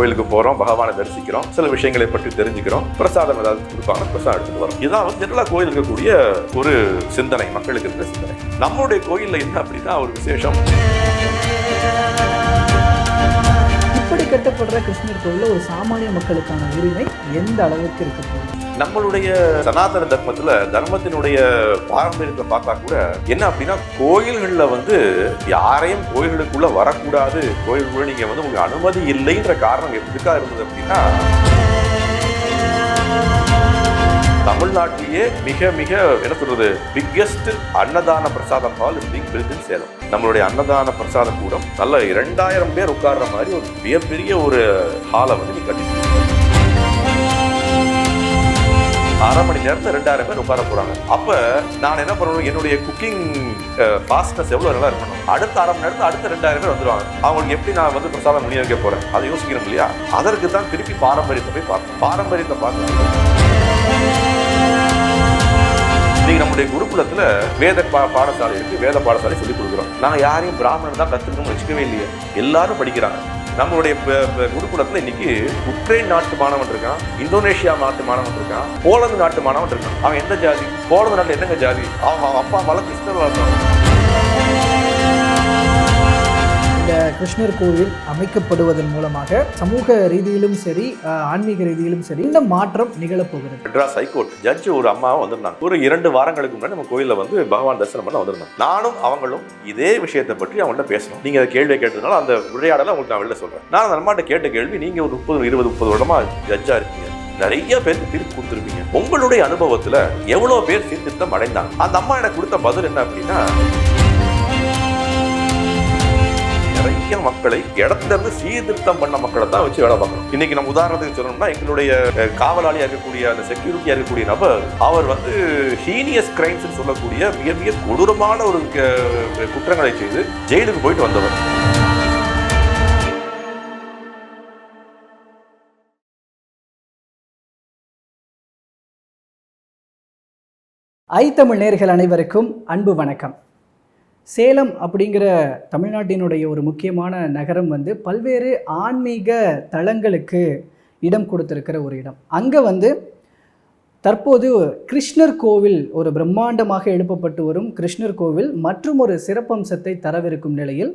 கோயிலுக்கு போகிறோம் பகவானை தரிசிக்கிறோம் சில விஷயங்களை பற்றி தெரிஞ்சுக்கிறோம் பிரசாதம் ஏதாவது கொடுப்பாங்க பிரசாதம் எடுத்துகிட்டு வரோம். இதான் வந்து ஜெனரலா கோயில் இருக்கக்கூடிய ஒரு சிந்தனை மக்களுக்கு இருக்கிற சிந்தனை. நம்மளுடைய கோயிலில் என்ன அப்படின்னா ஒரு விசேஷம். இப்படி கட்டப்படுற கிருஷ்ணர் கோயிலில் ஒரு சாமானிய மக்களுக்கான உரிமை எந்த அளவுக்கு இருக்க? போகுது நம்மளுடைய சனாதன தர்மத்துல தர்மத்தினுடைய பாரம்பரியத்தை பார்த்தா கூட என்ன அப்படின்னா கோயில்கள்ல வந்து யாரையும் கோயில்களுக்குள்ள வரக்கூடாது. கோயிலுக்குள்ள நீங்க வந்து உங்களுக்கு அனுமதி இல்லைன்ற காரணம் எதுக்காக இருந்தது அப்படின்னா தமிழ்நாட்டிலேயே மிக மிக என்ன சொல்றது பிக்கெஸ்ட் அன்னதான பிரசாதம் ஹால் இஸ் பீங் சேலம் நம்மளுடைய அன்னதான பிரசாத கூடம் நல்ல இரண்டாயிரம் பேர் உட்கார்ற மாதிரி ஒரு மிகப்பெரிய ஒரு ஹாலை வந்து நீ கட்டிட்டு அரை மணி நேரத்தில் ரெண்டாயிரம் பேர் உட்கார போகிறாங்க அப்போ நான் என்ன பண்ணணும்? என்னுடைய குக்கிங் ஃபாஸ்ட்னஸ் எவ்வளோ நல்லா இருக்கணும்? அடுத்த அரை மணி நேரத்தில் அடுத்த ரெண்டாயிரம் பேர் வந்துருவாங்க. அவங்களுக்கு எப்படி நான் வந்து பிரசாதம் விநியோகிக்க போகிறேன் அதை யோசிக்கணும் இல்லையா? அதற்கு தான் திருப்பி பாரம்பரியத்தை போய் பார்க்கணும். பாரம்பரியத்தை பார்க்கணும். நீங்கள் நம்முடைய குருகுலத்தில் வேத பா பாடசாலை இருக்கு. வேத பாடசாலை சொல்லி கொடுக்குறோம். நாங்கள் யாரையும் பிராமணன் தான் கற்றுக்கணும்னு வச்சுக்கவே இல்லையே. எல்லாரும் படிக்கிறாங்க. நம்மளுடைய குருகுலத்தில் இன்னைக்கு உக்ரைன் நாட்டு மாணவன் இருக்கான் இந்தோனேஷியா நாட்டு மாணவன் இருக்கான் போலந்து நாட்டு மாணவன் இருக்கான். அவன் எந்த ஜாதி? போலந்து நாட்டில் என்னங்க ஜாதி? அவன் அவன் அப்பா பல கிறிஸ்தவ கிருஷ்ணர் கோவில் அமைக்கப்படுவதன் மூலமாக சமூக ரீதியிலும் சரி ஆன்மீக ரீதியிலும் சரி இந்த மாற்றம் நிகழப்போகிறது. மெட்ராஸ் ஹைகோர்ட் ஜட்ஜ் ஒரு அம்மாவும் வந்திருந்தாங்க. ஒரு இரண்டு வாரங்களுக்கு முன்னாடி நம்ம கோயிலில் வந்து பகவான் தரிசனம் பண்ண வந்திருந்தாங்க. நானும் அவங்களும் இதே விஷயத்தை பற்றி அவங்கள்ட்ட பேசணும். நீங்கள் அதை கேள்வியை கேட்டதுனால அந்த உரையாடலை உங்களுக்கு நான் வெளில சொல்கிறேன் நான் அந்த அம்மாட்ட கேட்ட கேள்வி நீங்கள் ஒரு முப்பது இருபது முப்பது வருடமாக ஜட்ஜாக இருக்கீங்க. நிறைய பேருக்கு தீர்ப்பு கொடுத்துருப்பீங்க. உங்களுடைய அனுபவத்தில் எவ்வளோ பேர் சீர்திருத்தம் அடைந்தாங்க? அந்த அம்மா எனக்கு கொடுத்த பதில் என்ன அப்படின்னா நிறைய மக்களை இடத்துல இருந்து சீர்திருத்தம் பண்ண மக்களை தான் வச்சு வேலை பார்க்கணும். இன்னைக்கு நம்ம உதாரணத்துக்கு சொல்லணும்னா எங்களுடைய காவலாளியாக இருக்கக்கூடிய அந்த செக்யூரிட்டியாக இருக்கக்கூடிய நபர் அவர் வந்து ஹீனியஸ் கிரைம்ஸ் சொல்லக்கூடிய மிக மிக கொடூரமான ஒரு குற்றங்களை செய்து ஜெயிலுக்கு போயிட்டு வந்தவர். ஐ தமிழ் நேர்கள் அனைவருக்கும் அன்பு வணக்கம். சேலம் அப்படிங்கிற தமிழ்நாட்டினுடைய ஒரு முக்கியமான நகரம் வந்து பல்வேறு ஆன்மீக தலங்களுக்கு இடம் கொடுத்துருக்கிற ஒரு இடம். அங்கே வந்து தற்போது கிருஷ்ணர் கோவில் ஒரு பிரம்மாண்டமாக எழுப்பப்பட்டு வரும். கிருஷ்ணர் கோவில் மற்றும் ஒரு சிறப்பம்சத்தை தரவிருக்கும் நிலையில்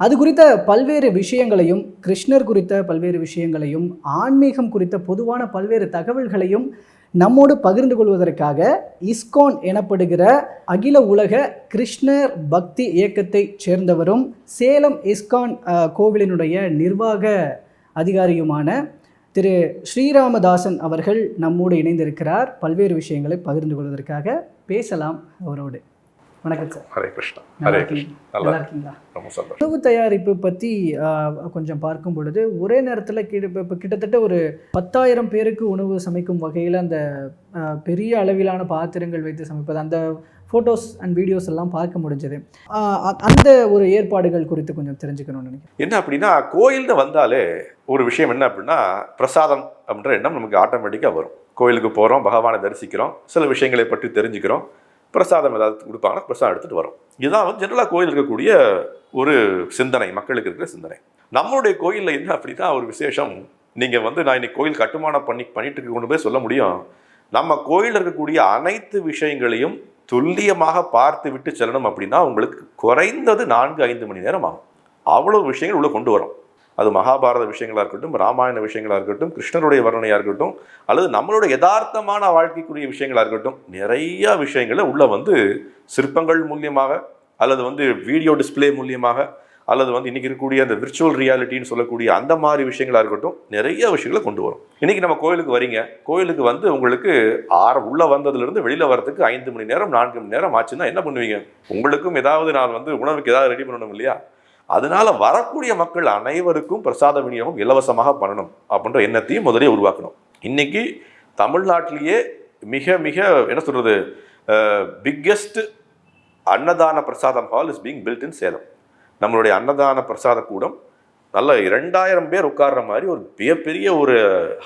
அது குறித்த பல்வேறு விஷயங்களையும் கிருஷ்ணர் குறித்த பல்வேறு விஷயங்களையும் ஆன்மீகம் குறித்த பொதுவான பல்வேறு தகவல்களையும் நம்மோடு பகிர்ந்து கொள்வதற்காக இஸ்கான் எனப்படுகிற அகில உலக கிருஷ்ணர் பக்தி இயக்கத்தைச் சேர்ந்தவரும் சேலம் இஸ்கான் கோவிலினுடைய நிர்வாக அதிகாரியுமான திரு ஸ்ரீராமதாசன் அவர்கள் நம்மோடு இணைந்திருக்கிறார். பல்வேறு விஷயங்களை பகிர்ந்து கொள்வதற்காக பேசலாம் அவரோடு. வணக்கம் சார். ஹரே கிருஷ்ணா. ஹரே கிருஷ்ணா. நல்லா இருக்கீங்களா? ரொம்ப சந்தோஷம். உணவு தயாரிப்பு பற்றி கொஞ்சம் பார்க்கும் பொழுது ஒரே நேரத்தில் இப்போ கிட்டத்தட்ட ஒரு பத்தாயிரம் பேருக்கு உணவு சமைக்கும் வகையில் அந்த பெரிய அளவிலான பாத்திரங்கள் வைத்து சமைப்பது அந்த ஃபோட்டோஸ் அண்ட் வீடியோஸ் எல்லாம் பார்க்க முடிஞ்சது. அந்த ஒரு ஏற்பாடுகள் குறித்து கொஞ்சம் தெரிஞ்சுக்கணும்னு நினைக்கிறேன். என்ன அப்படின்னா கோயில்னு வந்தாலே ஒரு விஷயம் என்ன அப்படின்னா பிரசாதம் அப்படின்ற எண்ணம் நமக்கு ஆட்டோமேட்டிக்காக வரும். கோயிலுக்கு போகிறோம் பகவானை தரிசிக்கிறோம் சில விஷயங்களை பற்றி தெரிஞ்சுக்கிறோம். பிரசாதம் ஏதாவது கொடுப்பாங்கன்னா பிரசாதம் எடுத்துகிட்டு வரோம். இதுதான் வந்து ஜென்ரலாக கோயில் இருக்கக்கூடிய ஒரு சிந்தனை மக்களுக்கு இருக்கிற சிந்தனை. நம்மளுடைய கோயிலில் என்ன அப்படின்னா ஒரு விசேஷம். நீங்கள் வந்து நான் இன்னைக்கு கோயில் கட்டுமானம் பண்ணி பண்ணிட்டு இருக்க கொண்டு போய் சொல்ல முடியும். நம்ம கோயிலில் இருக்கக்கூடிய அனைத்து விஷயங்களையும் துல்லியமாக பார்த்து விட்டு செல்லணும் அப்படின்னா உங்களுக்கு குறைந்தது நான்கு ஐந்து மணி நேரம் ஆகும். அவ்வளோ விஷயங்கள் உள்ளே கொண்டு வரும். அது மகாபாரத விஷயங்களாக இருக்கட்டும் ராமாயண விஷயங்களாக இருக்கட்டும் கிருஷ்ணருடைய வர்ணனையாக இருக்கட்டும் அல்லது நம்மளோட யதார்த்தமான வாழ்க்கைக்குரிய விஷயங்களாக இருக்கட்டும் நிறைய விஷயங்களை உள்ள வந்து சிற்பங்கள் மூலியமாக அல்லது வந்து வீடியோ டிஸ்ப்ளே மூலியமாக அல்லது வந்து இன்றைக்கி இருக்கக்கூடிய அந்த விர்ச்சுவல் ரியாலிட்டின்னு சொல்லக்கூடிய அந்த மாதிரி விஷயங்களாக இருக்கட்டும் நிறைய விஷயங்களை கொண்டு வரும். இன்றைக்கி நம்ம கோயிலுக்கு வரீங்க கோயிலுக்கு வந்து உங்களுக்கு ஆற உள்ளே வந்ததுலேருந்து வெளியில் வரத்துக்கு ஐந்து மணி நேரம் நான்கு மணி நேரம் ஆச்சுன்னா என்ன பண்ணுவீங்க? உங்களுக்கும் ஏதாவது நான் வந்து உணவுக்கு ஏதாவது ரெடி பண்ணணும் இல்லையா? அதனால வரக்கூடிய மக்கள் அனைவருக்கும் பிரசாத விநியோகம் இலவசமாக பண்ணணும் அப்படின்ற எண்ணத்தையும் முதலே உருவாக்கணும். இன்னைக்கு தமிழ்நாட்டிலேயே மிக மிக என்ன சொல்றது biggest annadhana prasadam hall is being built in Salem. நம்மளுடைய அன்னதான பிரசாத கூடம் நல்ல இரண்டாயிரம் பேர் உட்கார்ற மாதிரி ஒரு மிகப்பெரிய ஒரு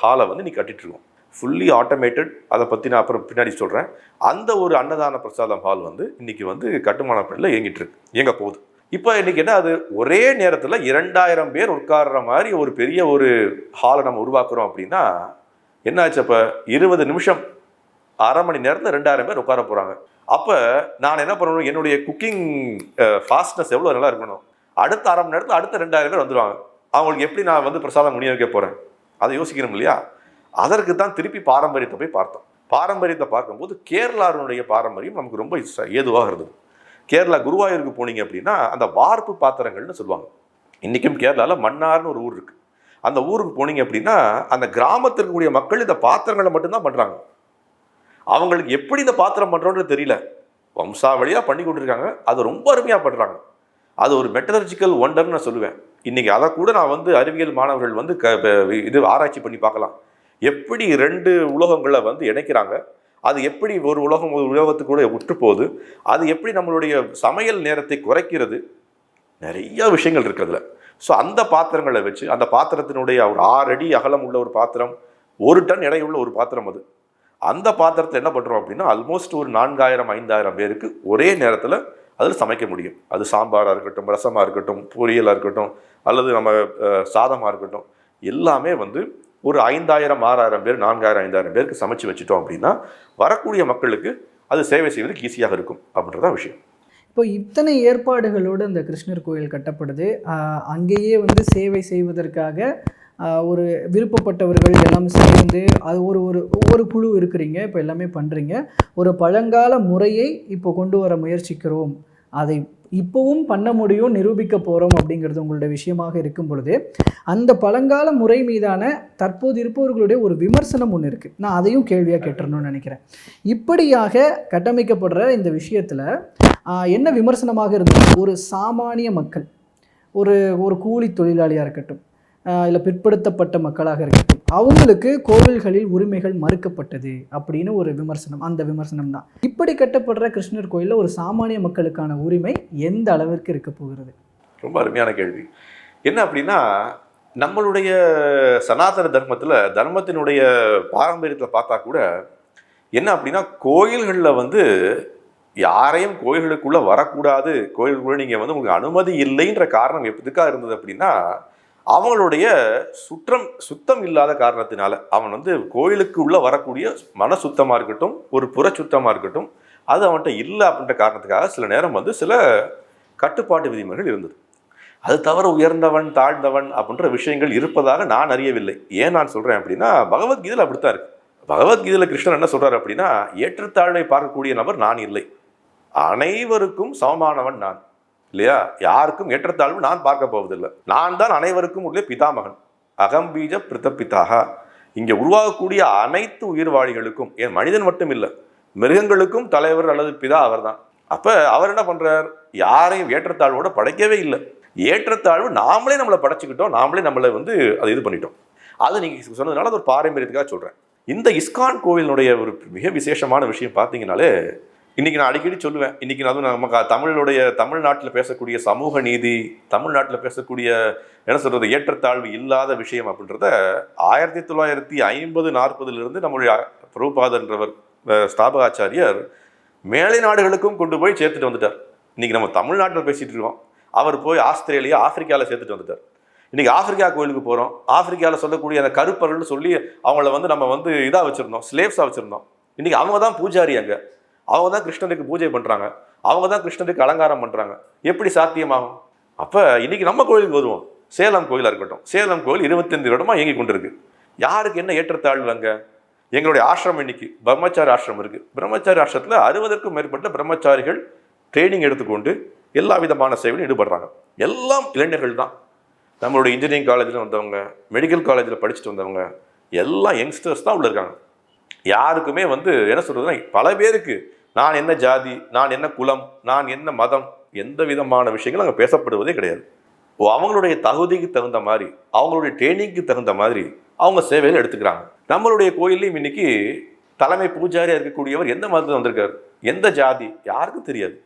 ஹாலை வந்து நீ கட்டிட்டுருக்கோம் ஃபுல்லி ஆட்டோமேட்டட் அதை பற்றி நான் அப்புறம் பின்னாடி சொல்கிறேன் அந்த ஒரு அன்னதான பிரசாதம் ஹால் வந்து இன்றைக்கி வந்து கட்டுமான பணியில் இயங்கிட்டு இருக்கு. இயங்க போகுது. இப்போ இன்னைக்கு என்ன அது? ஒரே நேரத்தில் இரண்டாயிரம் பேர் உட்கார்ற மாதிரி ஒரு பெரிய ஒரு ஹாலை நம்ம உருவாக்குறோம் அப்படின்னா என்னாச்சு அப்போ? இருபது நிமிஷம் அரை மணி நேரத்தில் ரெண்டாயிரம் பேர் உட்கார போகிறாங்க அப்போ நான் என்ன பண்ணணும்? என்னுடைய குக்கிங் ஃபாஸ்ட்னஸ் எவ்வளோ நல்லா இருக்கணும்? அடுத்த அரை மணி நேரத்தில் அடுத்த ரெண்டாயிரம் பேர் வந்துடுவாங்க அவங்களுக்கு எப்படி நான் வந்து பிரசாதம் முனிய வைக்க போகிறேன் அதை யோசிக்கணும் இல்லையா? அதற்கு தான் திருப்பி பாரம்பரியத்தை போய் பார்த்தோம். பாரம்பரியத்தை பார்க்கும்போது கேரளாவினுடைய பாரம்பரியம் நமக்கு ரொம்ப ஏதுவாக இருந்தது. கேரளா குருவாயூருக்கு போனீங்க அப்படின்னா அந்த வார்ப்பு பாத்திரங்கள்னு சொல்லுவாங்க. இன்றைக்கும் கேரளாவில் மன்னார்னு ஒரு ஊர் இருக்குது அந்த ஊருக்கு போனீங்க அப்படின்னா அந்த கிராமத்தில் இருக்கக்கூடிய மக்கள் இந்த பாத்திரங்களை மட்டும்தான் பண்ணுறாங்க அவங்களுக்கு எப்படி இந்த பாத்திரம் பண்ணுறோன்றது தெரியல. வம்சாவளியாக பண்ணி கொண்டிருக்காங்க அது ரொம்ப அருமையாக பண்ணுறாங்க அது ஒரு மெட்டலர்ஜிக்கல் ஒண்டர்னு நான் சொல்லுவேன். இன்றைக்கி அதை கூட நான் வந்து அறிவியல் மாணவர்கள் வந்து க இது ஆராய்ச்சி பண்ணி பார்க்கலாம். எப்படி ரெண்டு உலோகங்களை வந்து இணைக்கிறாங்க? அது எப்படி ஒரு உலகம் ஒரு உலகத்துக்கூட கூட உற்று போகுது அது எப்படி நம்மளுடைய சமையல் நேரத்தை குறைக்கிறது நிறைய விஷயங்கள் இருக்குதுல ஸோ அந்த பாத்திரங்களை வச்சு அந்த பாத்திரத்தினுடைய ஒரு ஆறு அடி அகலம் உள்ள ஒரு பாத்திரம் ஒரு டன் எடையுள்ள ஒரு பாத்திரம் அது. அந்த பாத்திரத்தில் என்ன பண்ணுறோம் அப்படின்னா ஆல்மோஸ்ட் ஒரு நான்காயிரம் ஐந்தாயிரம் பேருக்கு ஒரே நேரத்தில் அதில் சமைக்க முடியும். அது சாம்பாராக இருக்கட்டும் ரசமாக இருக்கட்டும் பொரியலாக இருக்கட்டும் அல்லது நம்ம சாதமாக இருக்கட்டும் எல்லாமே வந்து ஒரு ஐந்தாயிரம் ஆறாயிரம் பேர் நான்காயிரம் ஐந்தாயிரம் பேருக்கு சமைச்சு வச்சுட்டோம் அப்படின்னா வரக்கூடிய மக்களுக்கு அது சேவை செய்வதற்கு ஈஸியாக இருக்கும் அப்படின்றதான் விஷயம். இப்போ இத்தனை ஏற்பாடுகளோடு அந்த கிருஷ்ணர் கோயில் கட்டப்படுது. அங்கேயே வந்து சேவை செய்வதற்காக ஒரு விருப்பப்பட்டவர்கள் எல்லாம் சேர்ந்து அது ஒரு ஒரு ஒவ்வொரு குழு இருக்கிறீங்க இப்போ எல்லாமே பண்ணுறீங்க ஒரு பழங்கால முறையை இப்போ கொண்டு வர முயற்சிக்கிறோம். அதை இப்போவும் பண்ண முடியும் நிரூபிக்க போகிறோம் அப்படிங்கிறது உங்களுடைய விஷயமாக இருக்கும் பொழுது அந்த பழங்கால முறை மீதான தற்போது இருப்பவர்களுடைய ஒரு விமர்சனம் ஒன்று இருக்குது நான் அதையும் கேள்வியாக கேட்டுறணும்னு நினைக்கிறேன். இப்படியாக கட்டமைக்கப்படுற இந்த விஷயத்தில் என்ன விமர்சனமாக இருந்தது? ஒரு சாமானிய மக்கள் ஒரு ஒரு கூலி தொழிலாளியாக இருக்கட்டும் இல்லை பிற்படுத்தப்பட்ட மக்களாக இருக்கட்டும். அவங்களுக்கு கோவில்களில் உரிமைகள் மறுக்கப்பட்டது அப்படின்னு ஒரு விமர்சனம் அந்த விமர்சனம் தான். இப்படி கட்டப்படுற கிருஷ்ணர் கோயிலில் ஒரு சாமானிய மக்களுக்கான உரிமை எந்த அளவிற்கு இருக்க போகிறது? ரொம்ப அருமையான கேள்வி. என்ன அப்படின்னா நம்மளுடைய சனாதன தர்மத்தில் தர்மத்தினுடைய பாரம்பரியத்தில் பார்த்தா கூட என்ன அப்படின்னா கோயில்களில் வந்து யாரையும் கோயில்களுக்குள்ளே வரக்கூடாது. கோயிலுக்குள்ளே நீங்கள் வந்து உங்களுக்கு அனுமதி இல்லைன்ற காரணம் எதுக்காக இருந்தது அப்படின்னா அவங்களுடைய சுற்றம் சுத்தம் இல்லாத காரணத்தினால அவன் வந்து கோயிலுக்கு உள்ளே வரக்கூடிய மன சுத்தமாக இருக்கட்டும் ஒரு புற சுத்தமாக இருக்கட்டும் அது அவன்கிட்ட இல்லை அப்படின்ற காரணத்துக்காக சில நேரம் வந்து சில கட்டுப்பாட்டு விதிமுறைகள் இருந்தது. அது தவிர உயர்ந்தவன் தாழ்ந்தவன் அப்படின்ற விஷயங்கள் இருப்பதாக நான் அறியவில்லை. ஏன் நான் சொல்கிறேன் அப்படின்னா பகவத்கீதையில் அப்படித்தான் இருக்கு. பகவத்கீதையில் கிருஷ்ணன் என்ன சொல்கிறார் அப்படின்னா ஏற்றத்தாழ்வை பார்க்கக்கூடிய நபர் நான் இல்லை. அனைவருக்கும் சமமானவன் நான். இல்லையா? யாருக்கும் ஏற்றத்தாழ்வு நான் பார்க்க போவதில்லை. நான் தான் அனைவருக்கும் உள்ள பிதாமகன். அகம்பீஜ பிரித்தப்பித்தாக இங்கே உருவாகக்கூடிய அனைத்து உயிர்வாழிகளுக்கும் ஏன் மனிதன் மட்டும் இல்லை மிருகங்களுக்கும் தலைவர் அல்லது பிதா அவர் தான் அப்போ அவர் என்ன பண்ணுறார் யாரையும் ஏற்றத்தாழ்வோட படைக்கவே இல்லை. ஏற்றத்தாழ்வு நாமளே நம்மளை படைச்சிக்கிட்டோம் நாமளே நம்மளை வந்து அதை இது பண்ணிட்டோம். அது நீங்கள் சொன்னதுனால அது ஒரு பாரம்பரியத்துக்காக சொல்கிறேன் இந்த இஸ்கான் கோவிலினுடைய ஒரு மிக விசேஷமான விஷயம் பார்த்தீங்கனாலே இன்றைக்கி நான் அடிக்கடி சொல்லுவேன் இன்றைக்கி அதுவும் நம்ம தமிழுடைய தமிழ்நாட்டில் பேசக்கூடிய சமூக நீதி தமிழ்நாட்டில் பேசக்கூடிய என்ன சொல்கிறது ஏற்றத்தாழ்வு இல்லாத விஷயம் அப்படின்றத ஆயிரத்தி தொள்ளாயிரத்தி ஐம்பது நாற்பதுலேருந்து நம்முடைய பிரபுபாதன்றவர் அஹ், ஸ்தாபகாச்சாரியர் மேலை நாடுகளுக்கும் கொண்டு போய் சேர்த்துட்டு வந்துட்டார். இன்றைக்கி நம்ம தமிழ்நாட்டில் பேசிகிட்டு இருக்கோம். அவர் போய் ஆஸ்திரேலியா ஆப்பிரிக்காவில் சேர்த்துட்டு வந்துட்டார். இன்றைக்கி ஆப்பிரிக்கா கோயிலுக்கு போகிறோம் ஆப்பிரிக்காவில் சொல்லக்கூடிய அந்த கருப்பர்கள்னு சொல்லி அவங்கள வந்து நம்ம வந்து இதாக வச்சுருந்தோம் ஸ்லேவ்ஸாக வச்சுருந்தோம். இன்றைக்கி அவங்க தான் பூஜாரி அங்கே. அவங்க தான் கிருஷ்ணருக்கு பூஜை பண்ணுறாங்க அவங்க தான் கிருஷ்ணருக்கு அலங்காரம் பண்ணுறாங்க எப்படி சாத்தியமாகும்? அப்போ இன்றைக்கி நம்ம கோயிலுக்கு வருவோம். சேலம் கோயிலாக இருக்கட்டும். சேலம் கோயில் இருபத்தஞ்சு வருடமாக இயங்கி கொண்டிருக்கு. யாருக்கு என்ன ஏற்றத்தாழ்வு அங்கே? எங்களுடைய ஆசிரமம் இன்னைக்கு பிரம்மச்சாரி ஆசிரமம் இருக்குது பிரம்மச்சாரி ஆசிரமத்தில் அறுபதற்கும் மேற்பட்ட பிரம்மச்சாரிகள் ட்ரைனிங் எடுத்துக்கொண்டு எல்லா விதமான சேவையிலும் ஈடுபடுறாங்க. எல்லாம் இளைஞர்கள் தான். நம்மளுடைய இன்ஜினியரிங் காலேஜில் வந்தவங்க மெடிக்கல் காலேஜில் படிச்சுட்டு வந்தவங்க எல்லாம் யங்ஸ்டர்ஸ் தான் உள்ள இருக்காங்க. யாருக்குமே வந்து என்ன சொல்கிறதுனா பல பேருக்கு நான் என்ன ஜாதி நான் என்ன குலம் நான் என்ன மதம் எந்த விதமான விஷயங்களும் அங்கே பேசப்படுவதே கிடையாது. ஓ அவங்களுடைய தகுதிக்கு தகுந்த மாதிரி அவங்களுடைய ட்ரைனிங்க்கு தகுந்த மாதிரி அவங்க சேவையில் எடுத்துக்கிறாங்க. நம்மளுடைய கோயில்லையும் இன்னைக்கு தலைமை பூஜாரியாக இருக்கக்கூடியவர் எந்த மதத்தில் வந்திருக்காரு? எந்த ஜாதி? யாருக்கும் தெரியாது.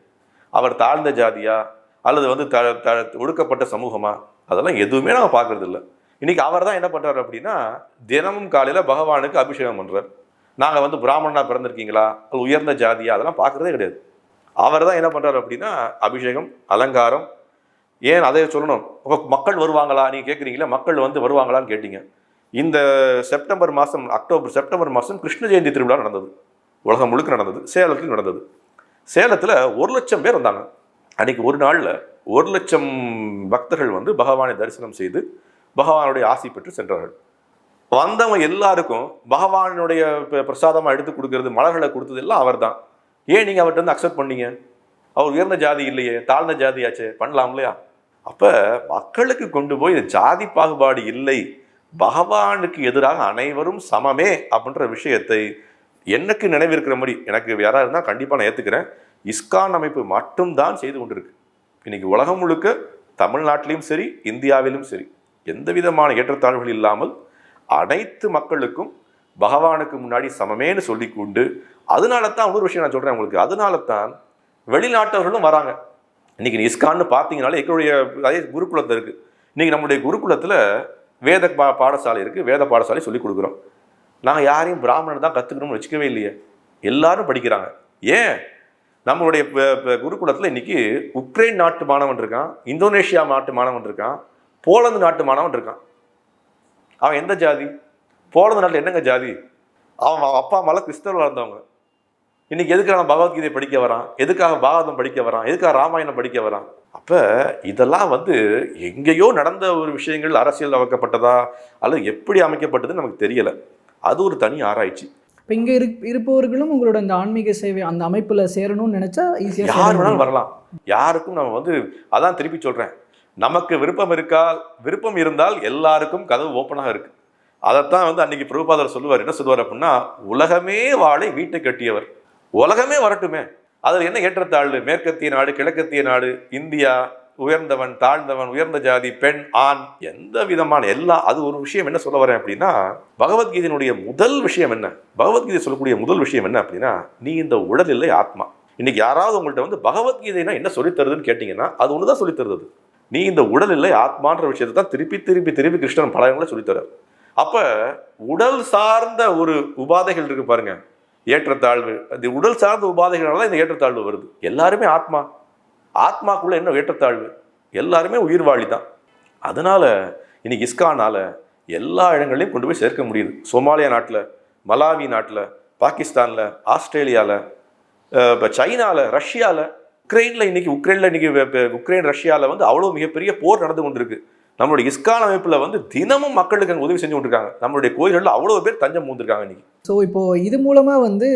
அவர் தாழ்ந்த ஜாதியா? அல்லது வந்து த த ஒடுக்கப்பட்ட சமூகமா? அதெல்லாம் எதுவுமே நம்ம பார்க்கறதில்ல. இன்றைக்கி இன்னைக்கு அவர் தான் என்ன பண்ணுறாரு அப்படின்னா தினமும் காலையில் பகவானுக்கு அபிஷேகம் பண்ணுறார் நாங்கள் வந்து பிராமணனாக பிறந்திருக்கீங்களா? அது உயர்ந்த ஜாதியா? அதெல்லாம் பார்க்குறதே கிடையாது. அவர் தான் என்ன பண்ணுறாரு அப்படின்னா அபிஷேகம் அலங்காரம். ஏன் அதை சொல்லணும்? அப்ப மக்கள் வருவாங்களா? நீங்கள் கேட்குறீங்களா மக்கள் வந்து வருவாங்களான்னு கேட்டீங்க. இந்த செப்டம்பர் மாதம் அக்டோபர் செப்டம்பர் மாதம் கிருஷ்ண ஜெயந்தி திருவிழா நடந்தது. உலகம் முழுக்க நடந்தது. சேலத்தில் நடந்தது. சேலத்தில் ஒரு லட்சம் பேர் வந்தாங்க. அன்றைக்கி ஒரு நாளில் ஒரு லட்சம் பக்தர்கள் வந்து பகவானை தரிசனம் செய்து பகவானுடைய ஆசை பெற்று சென்றார்கள். வந்தவங்க எல்லாருக்கும் பகவானுடைய பிரசாதமாக எடுத்து கொடுக்கறது மலர்களை கொடுத்தது எல்லாம் அவர்தான். ஏன் நீங்கள் அவர்கிட்ட வந்து அக்செப்ட் பண்ணீங்க? அவர் உயர்ந்த ஜாதி இல்லையே தாழ்ந்த ஜாதியாச்சே பண்ணலாம் இல்லையா? அப்போ மக்களுக்கு கொண்டு போய் இது ஜாதி பாகுபாடு இல்லை பகவானுக்கு எதிராக அனைவரும் சமமே அப்படின்ற விஷயத்தை எனக்கு நினைவிருக்கிற மாதிரி எனக்கு யாராக இருந்தால் கண்டிப்பாக நான் ஏற்றுக்கிறேன் இஸ்கான் அமைப்பு மட்டும்தான் செய்து கொண்டிருக்கு. இன்னைக்கு உலகம் முழுக்க தமிழ்நாட்டிலையும் சரி இந்தியாவிலும் சரி எந்த விதமான ஏற்றத்தாழ்வுகள் இல்லாமல் அனைத்து மக்களுக்கும் பகவானுக்கு முன்னாடி சமமேன்னு சொல்லி கொண்டு அதனால தான் இன்னொரு விஷயம் நான் சொல்கிறேன் உங்களுக்கு. அதனால தான் வெளிநாட்டவர்களும் வராங்க. இன்றைக்கி இஸ்கான்னு பார்த்தீங்கனாலே எங்களுடைய அதே குருகுலத்தில் இருக்குது இன்றைக்கி நம்முடைய குருகுலத்தில் வேத பா பாடசாலை இருக்குது வேத பாடசாலை சொல்லிக் கொடுக்குறோம். நாங்கள் யாரையும் பிராமணன் தான் கற்றுக்கணும்னு வச்சுக்கவே இல்லையே. எல்லாரும் படிக்கிறாங்க. ஏன்? நம்மளுடைய குருகுலத்தில் இன்றைக்கி உக்ரைன் நாட்டு மாணவன் இருக்கான் இந்தோனேஷியா நாட்டு மாணவன் இருக்கான் போலந்து நாட்டு மாணவன் இருக்கான். அவன் எந்த ஜாதி? போலந்து நாட்டில் என்னங்க ஜாதி? அவன் அப்பா அம்மாலாம் கிறிஸ்தவர்களாக இருந்தவங்க இன்னைக்கு எதுக்காக பகவத்கீதை படிக்க வரான்? எதுக்காக பாகவதம் படிக்க வரான்? எதுக்காக ராமாயணம் படிக்க வரான்? அப்போ இதெல்லாம் வந்து எங்கேயோ நடந்த ஒரு விஷயங்கள் அரசியல் அமைக்கப்பட்டதா அல்லது எப்படி அமைக்கப்பட்டதுன்னு நமக்கு தெரியல. அது ஒரு தனி ஆராய்ச்சி. இப்போ இங்கே இரு இருப்பவர்களும் உங்களோட அந்த ஆன்மீக சேவை அந்த அமைப்பில் சேரணும்னு நினச்சா ஈஸியாக யார் வேணாலும் வரலாம். யாருக்கும் நம்ம வந்து அதான் திருப்பி சொல்றேன். நமக்கு விருப்பம் இருக்கால் விருப்பம் இருந்தால் எல்லாருக்கும் கதவு ஓப்பனாக இருக்கு. அதைத்தான் வந்து அன்னைக்கு பிரபுபாதர் சொல்லுவார் என்ன சொல்லுவார் அப்படின்னா உலகமே வாழை வீட்டை கட்டியவர். உலகமே வரட்டுமே. அதில் என்ன ஏற்றத்தாழ்வு? மேற்கத்திய நாடு கிழக்கத்திய நாடு இந்தியா உயர்ந்தவன் தாழ்ந்தவன் உயர்ந்த ஜாதி பெண் ஆண் எந்த விதமான எல்லா அது ஒரு விஷயம் என்ன சொல்ல வரேன் அப்படின்னா பகவத்கீதையினுடைய முதல் விஷயம் என்ன? பகவத்கீதை சொல்லக்கூடிய முதல் விஷயம் என்ன அப்படின்னா நீ இந்த உடல் இல்லை ஆத்மா. இன்னைக்கு யாராவது உங்கள்ட்ட வந்து பகவத்கீதைனா என்ன சொல்லித் தருதுன்னு கேட்டிங்கன்னா அது ஒன்று தான் சொல்லித் தருது நீ இந்த உடல் இல்லை ஆத்மான்ற விஷயத்தை தான் திருப்பி திருப்பி திருப்பி கிருஷ்ணன் பல இடங்களில் அப்போ உடல் சார்ந்த ஒரு உபாதைகள் இருக்கு பாருங்க. ஏற்றத்தாழ்வு. இந்த உடல் சார்ந்த உபாதைகளால இந்த ஏற்றத்தாழ்வு வருது. எல்லாருமே ஆத்மா. ஆத்மாக்குள்ள என்ன ஏற்றத்தாழ்வு? எல்லாருமே உயிர்வாழி தான். அதனால இன்னைக்கு இஸ்கானால எல்லா இடங்களையும் கொண்டு போய் சேர்க்க முடியுது. சோமாலியா நாட்டில் மலாவி நாட்டில் பாகிஸ்தானில் ஆஸ்திரேலியாவில் இப்போ சைனாவில் ரஷ்யாவில் உக்ரைனில் இன்னைக்கு உக்ரைனில் இன்னைக்கு உக்ரைன் ரஷ்யாவில் வந்து அவ்வளோ மிகப்பெரிய போர் நடந்து கொண்டிருக்கு. நம்மளுடைய இஸ்கான் அமைப்பில் வந்து தினமும் மக்களுக்கு அங்கே உதவி செஞ்சு கொண்டிருக்காங்க. நம்மளுடைய கோயில்களில் அவ்வளோ பேர் தஞ்சம் மூந்திருக்காங்க இன்னைக்கு. ஸோ இப்போது இது மூலமாக வந்து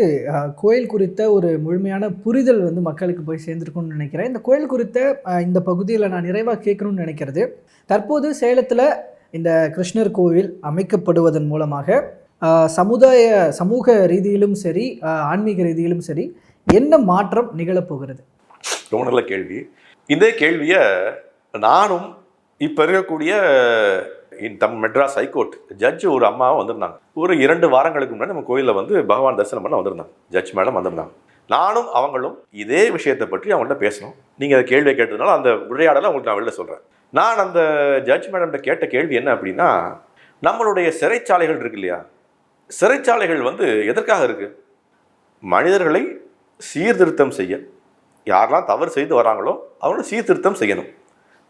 கோயில் குறித்த ஒரு முழுமையான புரிதல் வந்து மக்களுக்கு போய் சேர்ந்துருக்கும்னு நினைக்கிறேன். இந்த கோயில் குறித்த இந்த பகுதியில் நான் நிறைவாக கேட்கணும்னு நினைக்கிறது. தற்போது சேலத்தில் இந்த கிருஷ்ணர் கோவில் அமைக்கப்படுவதன் மூலமாக சமுதாய சமூக ரீதியிலும் சரி ஆன்மீக ரீதியிலும் சரி என்ன மாற்றம் நிகழப்போகிறது? ரொம்ப கேள்வி. இதே கேள்வியை நானும் இப்போ இருக்கக்கூடிய இன் தம் மெட்ராஸ் ஹைகோர்ட் ஜட்ஜ் ஒரு அம்மாவும் வந்திருந்தாங்க. ஒரு இரண்டு வாரங்களுக்கு முன்னாடி நம்ம கோயிலில் வந்து பகவான் தரிசனம் பண்ண வந்திருந்தாங்க. ஜட்ஜ் மேடம் வந்திருந்தாங்க. நானும் அவங்களும் இதே விஷயத்தை பற்றி அவங்கள்ட்ட பேசணும். நீங்கள் அதை கேள்வியை கேட்டதுனால அந்த உரையாடலை உங்களுக்கு நான் வெளில சொல்கிறேன் நான் அந்த ஜட்ஜ் மேடம்கிட்ட கேட்ட கேள்வி என்ன அப்படின்னா நம்மளுடைய சிறைச்சாலைகள் இருக்கு இல்லையா? சிறைச்சாலைகள் வந்து எதற்காக இருக்குது மனிதர்களை சீர்திருத்தம் செய்ய யாரெல்லாம் தவறு செய்து வராங்களோ அவங்களும் சீர்திருத்தம் செய்யணும்.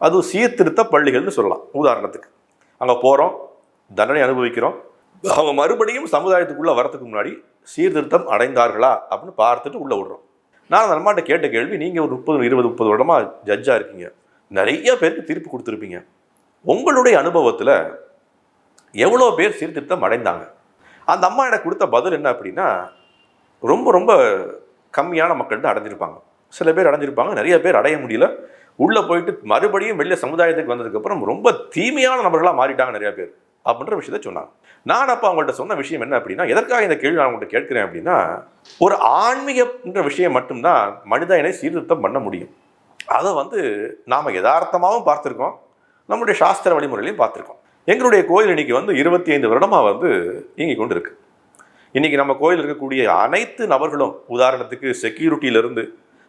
அது சீர்திருத்த பள்ளிகள்னு சொல்லலாம் உதாரணத்துக்கு. அங்கே போகிறோம் தண்டனை அனுபவிக்கிறோம். அவங்க மறுபடியும் சமுதாயத்துக்குள்ளே வரதுக்கு முன்னாடி சீர்திருத்தம் அடைந்தார்களா அப்படின்னு பார்த்துட்டு உள்ளே விடுறோம் நான் அந்த அம்மாட்ட கேட்ட கேள்வி நீங்கள் ஒரு முப்பது இருபது முப்பது வருடமா ஜட்ஜாக இருக்கீங்க. நிறைய பேருக்கு தீர்ப்பு கொடுத்துருப்பீங்க. உங்களுடைய அனுபவத்தில் எவ்வளோ பேர் சீர்திருத்தம் அடைந்தாங்க? அந்த அம்மா எனக்கு கொடுத்த பதில் என்ன அப்படின்னா ரொம்ப ரொம்ப கம்மியான மக்கள் தான் அடைஞ்சிருப்பாங்க. சில பேர் அடைஞ்சிருப்பாங்க நிறைய பேர் அடைய முடியல. உள்ளே போயிட்டு மறுபடியும் வெளியே சமுதாயத்துக்கு வந்ததுக்கப்புறம் ரொம்ப தீமையான நபர்களாக மாறிட்டாங்க நிறைய பேர் அப்படின்ற விஷயத்த சொன்னாங்க. நான் அப்போ அவங்கள்ட்ட சொன்ன விஷயம் என்ன அப்படின்னா எதற்காக இந்த கேள்வி நான் உங்கள்கிட்ட கேட்கிறேன் அப்படின்னா ஒரு ஆன்மீகன்ற விஷயம் மட்டும்தான் மனிதனை சீர்திருத்தம் பண்ண முடியும். அதை வந்து நாம் யதார்த்தமாகவும் பார்த்துருக்கோம் நம்முடைய சாஸ்திர வழிமுறையிலையும் பார்த்துருக்கோம். எங்களுடைய கோயில் இன்னைக்கு வந்து இருபத்தி ஐந்து வருடமாக வந்து இயங்கி கொண்டு இருக்கு இன்றைக்கி நம்ம கோயில் இருக்கக்கூடிய அனைத்து நபர்களும் உதாரணத்துக்கு செக்யூரிட்டியிலிருந்து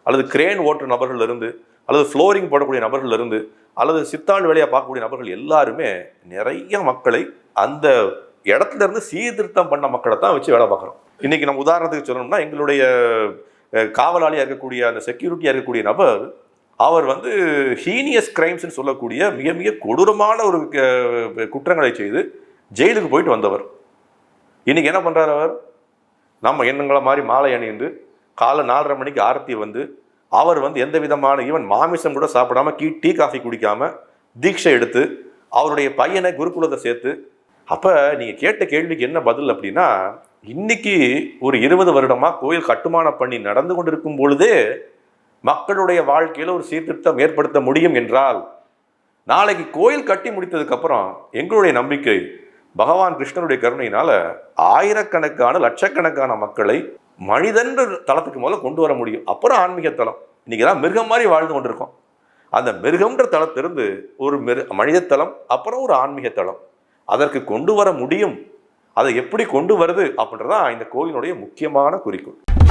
அல்லது கிரேன் ஓட்டுற நபர்களிலிருந்து இருந்து அல்லது ஃப்ளோரிங் போடக்கூடிய நபர்களிலிருந்து அல்லது சித்தாள் வேலையை பார்க்கக்கூடிய நபர்கள் எல்லாருமே நிறைய மக்களை அந்த இடத்துல இருந்து சீர்திருத்தம் பண்ண மக்களை தான் வச்சு வேலை பார்க்குறோம் இன்றைக்கி நம்ம உதாரணத்துக்கு சொல்லணும்னா எங்களுடைய காவலாளியாக இருக்கக்கூடிய அந்த செக்யூரிட்டியாக இருக்கக்கூடிய நபர் அவர் வந்து ஹீனியஸ் கிரைம்ஸ்னு சொல்லக்கூடிய மிக மிக கொடூரமான ஒரு குற்றங்களை செய்து ஜெயிலுக்கு போயிட்டு வந்தவர். இன்னைக்கு என்ன பண்ணுறார் அவர்? நம்ம எண்ணங்களை மாதிரி மாலை அணிந்து காலை நாலரை மணிக்கு ஆரத்தி வந்து அவர் வந்து எந்த விதமான ஈவன் மாமிசம் கூட சாப்பிடாம கீ டீ காஃபி குடிக்காம தீட்சை எடுத்து அவருடைய பையனை குருகுலத்தை சேர்த்து அப்போ நீங்கள் கேட்ட கேள்விக்கு என்ன பதில் அப்படின்னா இன்னைக்கு ஒரு இருபது வருடமாக கோயில் கட்டுமான பணி நடந்து கொண்டிருக்கும் பொழுதே மக்களுடைய வாழ்க்கையில் ஒரு சீர்திருத்தம் ஏற்படுத்த முடியும் என்றால் நாளைக்கு கோயில் கட்டி முடித்ததுக்கப்புறம் எங்களுடைய நம்பிக்கை பகவான் கிருஷ்ணனுடைய கருணையினால் ஆயிரக்கணக்கான லட்சக்கணக்கான மக்களை மனிதன்ற தளத்துக்கு முதல்ல கொண்டு வர முடியும். அப்புறம் ஆன்மீக தளம். இன்றைக்கி தான் மிருகம் மாதிரி வாழ்ந்து கொண்டிருக்கோம். அந்த மிருகம்ன்ற தளத்திலிருந்து ஒரு மிரு மனித தளம் அப்புறம் ஒரு ஆன்மீக தளம். அதற்கு கொண்டு வர முடியும். அதை எப்படி கொண்டு வருது அப்படின்றதான் இந்த கோயிலுடைய முக்கியமான குறிக்கோள்.